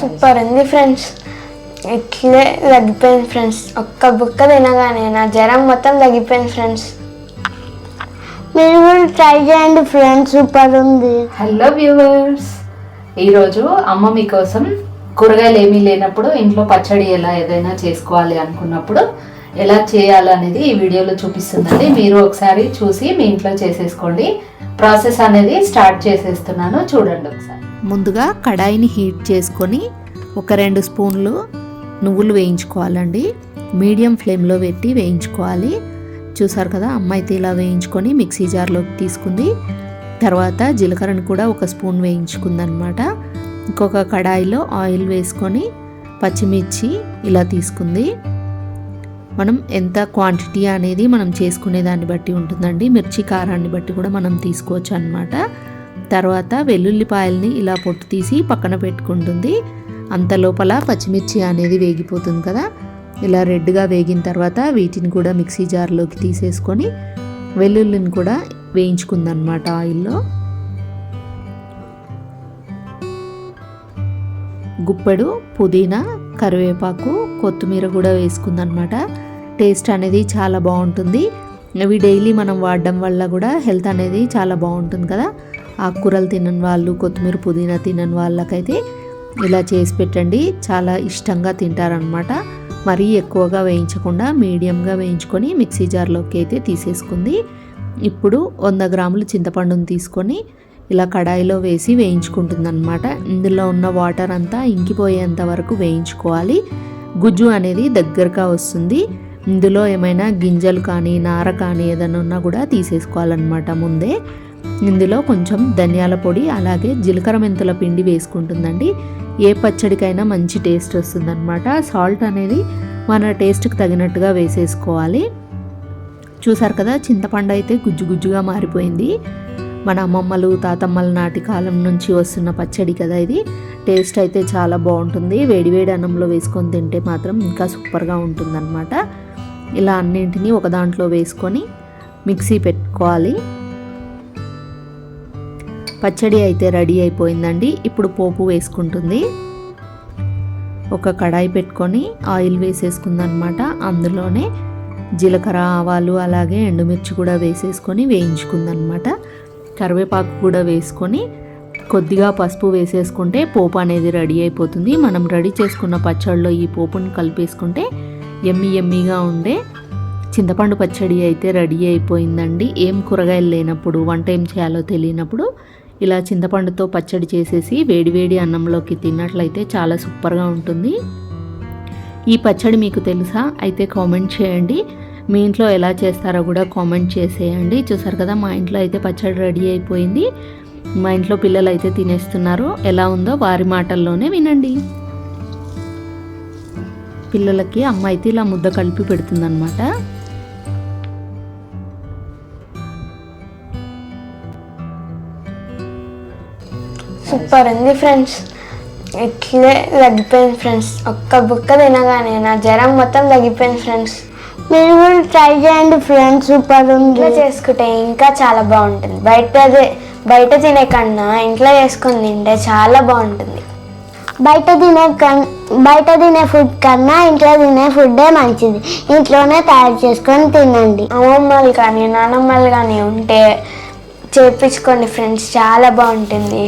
Super ఉంది friends. ఇట్లే తగ్గిపోయింది ఫ్రెండ్స్. ఒక్క బుక్క తినగానే నా జ్వరం మొత్తం తగ్గిపోయింది ఫ్రెండ్స్. మీరు కూడా ట్రై చేయండి ఫ్రెండ్స్ సూపర్ ఉంది. హలో వ్యూవర్స్ ఈరోజు అమ్మ మీకోసం కూరగాయలు ఏమీ లేనప్పుడు ఇంట్లో పచ్చడి ఎలా ఏదైనా చేసుకోవాలి అనుకున్నప్పుడు ఎలా చేయాలనేది ఈ వీడియోలో చూపిస్తుందండి. మీరు ఒకసారి చూసి మీ ఇంట్లో చేసేసుకోండి. ప్రాసెస్ అనేది స్టార్ట్ చేసేస్తున్నాను. చూడండి ఒకసారి. ముందుగా కడాయిని హీట్ చేసుకొని ఒక రెండు స్పూన్లు నువ్వులు వేయించుకోవాలండి. మీడియం ఫ్లేమ్లో పెట్టి వేయించుకోవాలి. చూసారు కదా అమ్మాయితే ఇలా వేయించుకొని మిక్సీ జార్లోకి తీసుకుంది. తర్వాత జీలకర్రను కూడా ఒక స్పూన్ వేయించుకుందనమాట. ఇంకొక కడాయిలో ఆయిల్ వేసుకొని పచ్చిమిర్చి ఇలా తీసుకుంది. మనం ఎంత క్వాంటిటీ అనేది మనం చేసుకునే దాన్ని బట్టి ఉంటుందండి. మిర్చి కారాన్ని బట్టి కూడా మనం తీసుకోవచ్చు అనమాట తర్వాత వెల్లుల్లిపాయల్ని ఇలా పొట్టు తీసి పక్కన పెట్టుకుంటుంది. అంత లోపల పచ్చిమిర్చి అనేది వేగిపోతుంది కదా. ఇలా రెడ్గా వేగిన తర్వాత వీటిని కూడా మిక్సీ జార్లోకి తీసేసుకొని వెల్లుల్లిని కూడా వేయించుకుందనమాట ఆయిల్లో. గుప్పెడు పుదీనా కరివేపాకు కొత్తిమీర కూడా వేసుకుందనమాట. టేస్ట్ అనేది చాలా బాగుంటుంది. ఇవి డైలీ మనం వాడడం వల్ల కూడా హెల్త్ అనేది చాలా బాగుంటుంది కదా. ఆకుకూరలు తినని వాళ్ళు కొత్తిమీర పుదీనా తినని వాళ్ళకైతే ఇలా చేసి పెట్టండి. చాలా ఇష్టంగా తింటారనమాట మరీ ఎక్కువగా వేయించకుండా మీడియంగా వేయించుకొని మిక్సీ జార్లోకి అయితే తీసేసుకుంది. ఇప్పుడు వంద గ్రాములు చింతపండుని తీసుకొని ఇలా కడాయిలో వేసి వేయించుకుంటుందన్నమాట. ఇందులో ఉన్న వాటర్ అంతా ఇంకిపోయేంత వరకు వేయించుకోవాలి. గుజ్జు అనేది దగ్గరగా వస్తుంది. ఇందులో ఏమైనా గింజలు కానీ నార కానీ ఏదైనా ఉన్నా కూడా తీసేసుకోవాలన్నమాట ముందే. ఇందులో కొంచెం ధనియాల పొడి అలాగే జీలకర్ర మెంతుల పిండి వేసుకుంటుందండి. ఏ పచ్చడికైనా మంచి టేస్ట్ వస్తుందన్నమాట. సాల్ట్ అనేది మన టేస్ట్కి తగినట్టుగా వేసేసుకోవాలి. చూసారు కదా చింతపండు అయితే గుజ్జు గుజ్జుగా మారిపోయింది. మన అమ్మమ్మలు తాతమ్మల నాటి కాలం నుంచి వస్తున్న పచ్చడి కదా ఇది. టేస్ట్ అయితే చాలా బాగుంటుంది. వేడివేడి అన్నంలో వేసుకొని తింటే మాత్రం ఇంకా సూపర్గా ఉంటుందన్నమాట. ఇలా అన్నింటినీ ఒక దాంట్లో వేసుకొని మిక్సీ పెట్టుకోవాలి. పచ్చడి అయితే రెడీ అయిపోయిందండి. ఇప్పుడు పోపు వేసుకుంటుంది. ఒక కడాయి పెట్టుకొని ఆయిల్ వేసేసుకుందనమాట. అందులోనే జీలకర్ర ఆవాలు అలాగే ఎండుమిర్చి కూడా వేసేసుకొని వేయించుకుందనమాట. కరివేపాకు కూడా వేసుకొని కొద్దిగా పసుపు వేసేసుకుంటే పోపు అనేది రెడీ అయిపోతుంది. మనం రెడీ చేసుకున్న పచ్చడిలో ఈ పోపుని కలిపేసుకుంటే ఎమ్మి ఎమ్మిగా ఉండే చింతపండు పచ్చడి అయితే రెడీ అయిపోయిందండి. ఏం కూరగాయలు లేనప్పుడు వంట ఏం చేయాలో తెలియనప్పుడు ఇలా చింతపండుతో పచ్చడి చేసేసి వేడివేడి అన్నంలోకి తిన్నట్లయితే చాలా సూపర్గా ఉంటుంది. ఈ పచ్చడి మీకు తెలుసా? అయితే కామెంట్ చేయండి. మీ ఇంట్లో ఎలా చేస్తారో కూడా కామెంట్ చేసేయండి. చూసారు కదా మా ఇంట్లో అయితే పచ్చడి రెడీ అయిపోయింది. మా ఇంట్లో పిల్లలు అయితే తినేస్తున్నారు. ఎలా ఉందో వారి మాటల్లోనే వినండి. పిల్లలకి అమ్మ అయితే ఇలా ముద్ద కలిపి పెడుతుందన్నమాట. సూపర్ ఉంది ఫ్రెండ్స్. ఇట్లే తగ్గిపోయింది ఫ్రెండ్స్. ఒక్క బుక్క తినగానే నా జ్వరం మొత్తం తగ్గిపోయింది ఫ్రెండ్స్. మీరు కూడా ట్రై చేయండి ఫ్రెండ్స్ సూపర్ ఉంది. ఇంట్లో చేసుకుంటే ఇంకా చాలా బాగుంటుంది. బయట బయట తినే కన్నా ఇంట్లో చేసుకొని తింటే చాలా బాగుంటుంది. బయట తినే కన్ బయట తినే ఫుడ్ కన్నా ఇంట్లో తినే ఫుడ్డే మంచిది. ఇంట్లోనే తయారు చేసుకొని తినండి. అమ్మమ్మలు కానీ నానమ్మలు కానీ ఉంటే చేపించుకోండి ఫ్రెండ్స్. చాలా బాగుంటుంది.